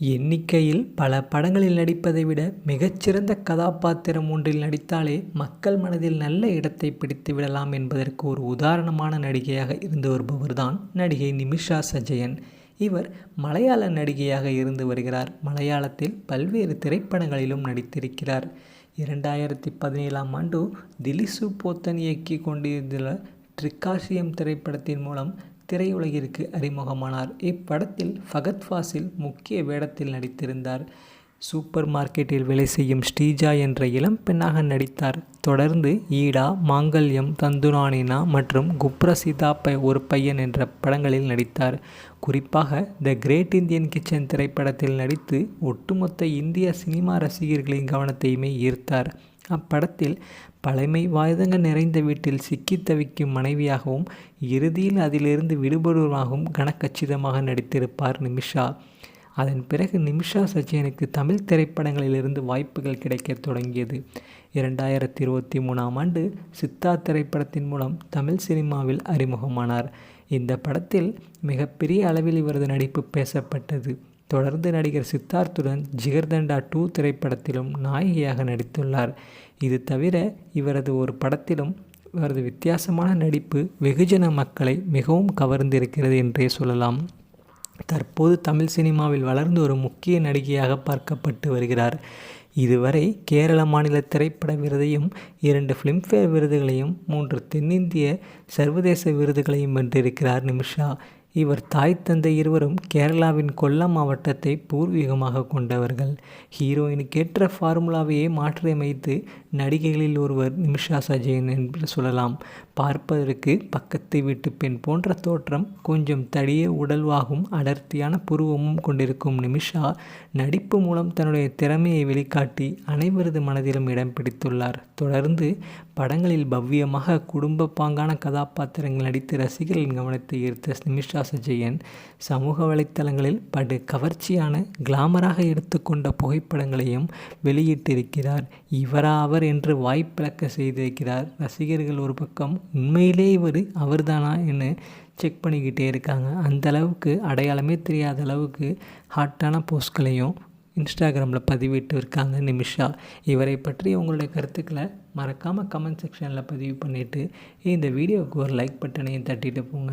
எண்ணிக்கையில் பல படங்களில் நடிப்பதை விட மிகச்சிறந்த கதாபாத்திரம் ஒன்றில் நடித்தாலே மக்கள் மனதில் நல்ல இடத்தை பிடித்து விடலாம் என்பதற்கு ஒரு உதாரணமான நடிகையாக இருந்து வருபவர்தான் நடிகை நிமிஷா சஜயன். இவர் மலையாள நடிகையாக இருந்து வருகிறார். மலையாளத்தில் பல்வேறு திரைப்படங்களிலும் நடித்திருக்கிறார். இரண்டாயிரத்தி பதினேழாம் ஆண்டு திலிசு போத்தன் இயக்கி கொண்டிருந்த ட்ரிக்காசியம் திரைப்படத்தின் மூலம் திரையுலகிற்கு அறிமுகமானார். இப்படத்தில் ஃபகத் ஃபாசில் முக்கிய வேடத்தில் நடித்திருந்தார். சூப்பர் மார்க்கெட்டில் வேலை செய்யும் ஸ்ரீஜா என்ற இளம் பெண்ணாக நடித்தார். தொடர்ந்து ஈடா மாங்கல்யம் தந்துரானினா மற்றும் குப்ரசிதா பை ஒரு பையன் என்ற படங்களில் நடித்தார். குறிப்பாக த கிரேட் இந்தியன் கிச்சன் திரைப்படத்தில் நடித்து ஒட்டுமொத்த இந்திய சினிமா ரசிகர்களின் கவனத்தையுமே ஈர்த்தார். அப்படத்தில் பழமை வாய்ந்தங்க நிறைந்த வீட்டில் சிக்கி தவிக்கும் மனைவியாகவும் இறுதியில் அதிலிருந்து விடுபடுவதாகவும் கனக்கச்சிதமாக நடித்திருப்பார் நிமிஷா. அதன் பிறகு நிமிஷா சச்சினுக்கு தமிழ் திரைப்படங்களிலிருந்து வாய்ப்புகள் கிடைக்கத் தொடங்கியது. இரண்டாயிரத்தி இருபத்தி மூணாம் ஆண்டு சித்தா திரைப்படத்தின் மூலம் தமிழ் சினிமாவில் அறிமுகமானார். இந்த படத்தில் மிகப்பெரிய அளவில் இவரது நடிப்பு பேசப்பட்டது. தொடர்ந்து நடிகர் சித்தார்த்துடன் ஜிகர்தண்டா டூ திரைப்படத்திலும் நாயகியாக நடித்துள்ளார். இது தவிர இவரது ஒரு படத்திலும் இவரது வித்தியாசமான நடிப்பு வெகுஜன மக்களை மிகவும் கவர்ந்திருக்கிறது என்றே சொல்லலாம். தற்போது தமிழ் சினிமாவில் வளர்ந்து ஒரு முக்கிய நடிகையாக பார்க்கப்பட்டு வருகிறார். இதுவரை கேரள மாநில திரைப்பட விருதையும் இரண்டு ஃபிலிம்ஃபேர் விருதுகளையும் மூன்று தென்னிந்திய சர்வதேச விருதுகளையும் வென்றிருக்கிறார் நிமிஷா. இவர் தாய் தந்தை இருவரும் கேரளாவின் கொல்லம் மாவட்டத்தை பூர்வீகமாக கொண்டவர்கள். ஹீரோயினுக்கேற்ற ஃபார்முலாவையே மாற்றியமைத்து நடிகைகளில் ஒருவர் நிமிஷா சஜயன் என்று சொல்லலாம். பார்ப்பதற்கு பக்கத்து வீட்டு பெண் போன்ற தோற்றம் கொஞ்சம் தடிய உடல்வாகும் அடர்த்தியான புருவமும் கொண்டிருக்கும் நிமிஷா நடிப்பு மூலம் தன்னுடைய திறமையை வெளிக்காட்டி அனைவரது மனதிலும் இடம் பிடித்துள்ளார். தொடர்ந்து படங்களில் பவ்யமாக குடும்ப பாங்கான கதாபாத்திரங்கள் நடித்து ரசிகர்களின் கவனத்தை ஈர்த்த நிமிஷா சஜயன் சமூக வலைத்தளங்களில் படு கவர்ச்சியான கிளாமராக எடுத்துக்கொண்ட புகைப்படங்களையும் வெளியிட்டிருக்கிறார். இவரா அவர் என்று வாய்ப்பிழக்க செய்திருக்கிறார். ரசிகர்கள் ஒரு பக்கம் உண்மையிலே இவர் அவர்தானா? என்று செக் பண்ணிக்கிட்டே இருக்காங்க. அந்த அளவுக்கு அடையாளமே தெரியாத அளவுக்கு ஹாட்டான போஸ்ட்களையும் இன்ஸ்டாகிராமில் பதிவிட்டு இருக்காங்க நிமிஷா. இவரை பற்றி உங்களுடைய கருத்துக்களை மறக்காமல் கமெண்ட் செக்ஷனில் பதிவு பண்ணிவிட்டு இந்த வீடியோவுக்கு ஒரு லைக் பட்டனையும் தட்டிட்டு போங்க.